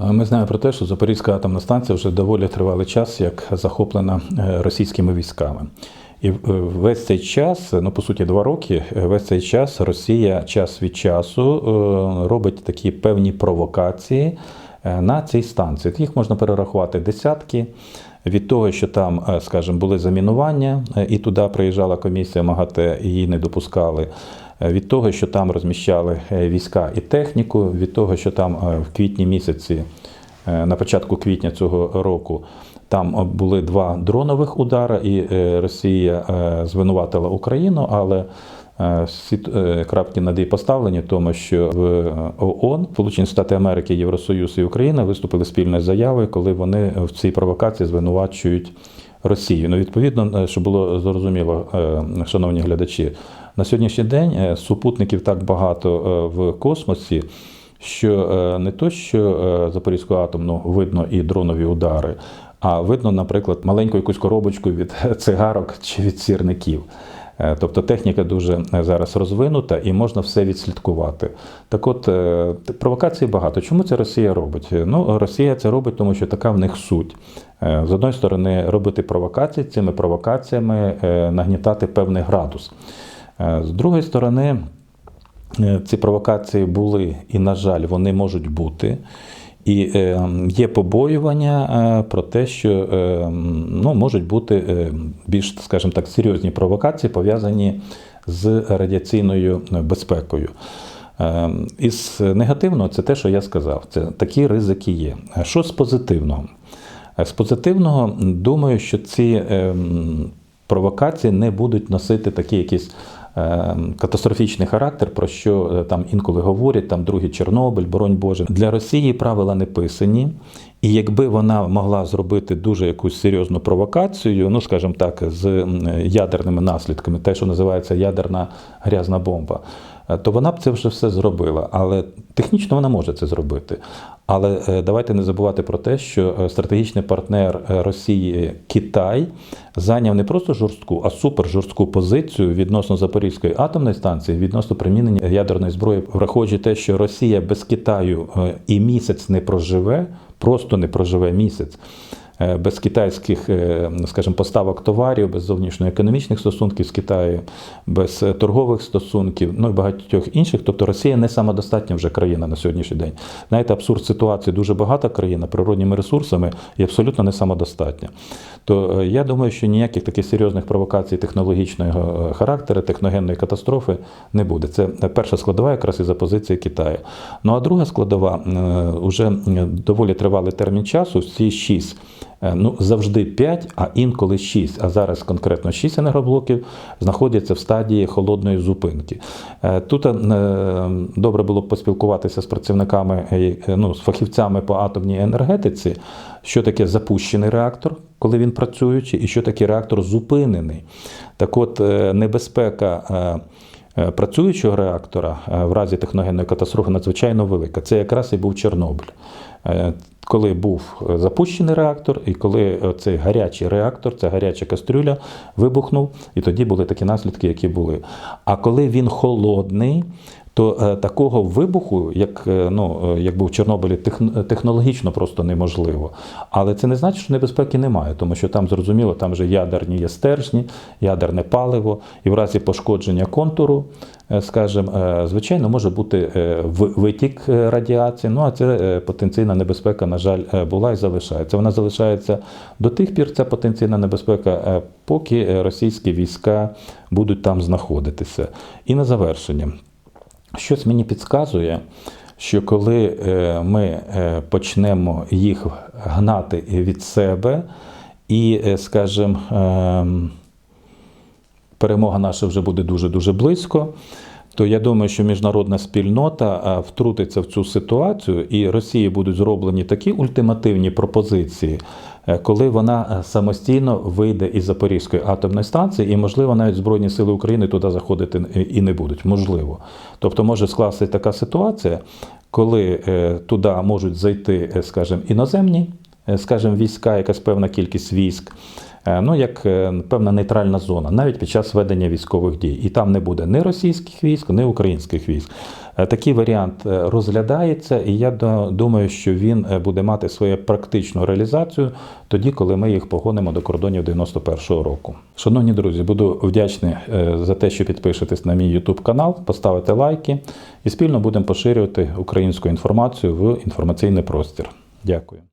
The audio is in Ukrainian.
Ми знаємо про те, що Запорізька атомна станція вже доволі тривалий час як захоплена е, російськими військами. І е, весь цей час, ну по суті, два роки, е, весь цей час Росія час від часу робить такі певні провокації на цій станції. Їх можна перерахувати десятки. Від того, що там, скажімо, були замінування, і туди приїжджала комісія МАГАТЕ, і її не допускали. Е, Від того, що там розміщали е, війська і техніку, від того, що там е, в квітні місяці, на початку квітня цього року, там були два дронових удари, і Росія звинуватила Україну, але всі крапки над «і» поставлені, тому що в ООН, Сполучені Штати Америки, Євросоюз і Україна виступили спільною заявою, коли вони в цій провокації звинувачують Росію. Ну, відповідно, е, щоб було зрозуміло, е, шановні глядачі, на сьогоднішній день е, супутників так багато в космосі, що не то, що Запорізького атомну видно і дронові удари, а видно, наприклад, маленьку якусь коробочку від цигарок чи від сірників. Е, Тобто техніка дуже е, зараз розвинута і можна все відслідкувати. Так от, е, провокацій багато. Чому це Росія робить? Ну, Росія це робить, тому що така в них суть. З одної сторони, робити провокації, цими провокаціями нагнітати певний градус. З другої сторони, ці провокації були, і, на жаль, вони можуть бути. І е, є побоювання е, про те, що е, ну, можуть бути е, більш, скажімо так, серйозні провокації, пов'язані з радіаційною безпекою. Е, із негативного це те, що я сказав. Це такі ризики є. Що з позитивного? Е, З позитивного думаю, що ці провокації не будуть носити такий якийсь е, катастрофічний характер, про що е, там інколи говорять, там другий Чорнобиль, боронь Боже. Для Росії правила не писані. І якби вона могла зробити дуже якусь серйозну провокацію, ну скажімо так, з ядерними наслідками, те, що називається ядерна грязна бомба, е, то вона б це вже все зробила. Але технічно вона може це зробити. Але е, давайте не забувати про те, що е, стратегічний партнер Росії Китай зайняв не просто жорстку, а супер жорстку позицію відносно Запорізької атомної станції, відносно примінення ядерної зброї, враховуючи те, що Росія без Китаю і місяць не проживе, просто не проживе місяць. Е, Без китайських, е, скажімо, поставок товарів, без зовнішньоекономічних стосунків з Китаєм, без е, торгових стосунків, ну і багатьох інших. Тобто Росія не самодостатня вже країна на сьогоднішній день. Знаєте, абсурд ситуації дуже багата країна природніми ресурсами і абсолютно не самодостатня. То я думаю, що ніяких таких серйозних провокацій технологічного характеру, техногенної катастрофи не буде. Це перша складова, якраз із позиції Китаю. Ну а друга складова вже доволі тривалий термін часу, всі шість. Е, Ну, завжди 5, а інколи 6, а зараз конкретно 6 енергоблоків знаходяться в стадії холодної зупинки. Е, Тут е, добре було б поспілкуватися з працівниками, ну, з фахівцями по атомній енергетиці, що таке запущений реактор, коли він працюючий, і що таке реактор зупинений. Так от, небезпека. Е, Працюючого реактора е, в разі техногенної катастрофи надзвичайно велика. Це якраз і був Чорнобиль. Е, Коли був запущений реактор, і коли цей гарячий реактор, ця гаряча кастрюля вибухнув, і тоді були такі наслідки, які були. А коли він холодний, то е, такого вибуху, як, е, ну, е, як був в Чорнобилі, техн- технологічно просто неможливо. Але це не значить, що небезпеки немає, тому що там зрозуміло, там вже ядерні є стержні, ядерне паливо, і в разі пошкодження контуру, скажімо, звичайно, може бути витік радіації. Ну а це потенційна небезпека, на жаль, була і залишається. Вона залишається до тих пір, ця потенційна небезпека, поки російські війська будуть там знаходитися. І на завершення. Щось мені підказує, що коли е, ми е, почнемо їх гнати від себе, і, е, скажімо, ем, перемога наша вже буде дуже-дуже близько, то я думаю, що міжнародна спільнота втрутиться в цю ситуацію, і Росії будуть зроблені такі ультимативні пропозиції, коли вона е, самостійно вийде із Запорізької атомної станції, і, можливо, навіть Збройні сили України туди заходити і не будуть. Можливо. Тобто може скластися така ситуація, коли е, туди можуть зайти, е, скажімо, іноземні, е, скажімо, війська, якась певна кількість військ. Е, ну як е, певна нейтральна зона, навіть під час ведення військових дій. І там не буде ні російських військ, ні українських військ. Е, Такий варіант розглядається, і я думаю, що він буде мати свою практичну реалізацію тоді, коли ми їх погонимо до кордонів 91-го року. Шановні друзі, буду вдячний за те, що підпишетесь на мій YouTube канал, поставите лайки і спільно будемо поширювати українську інформацію в інформаційний простір. Дякую.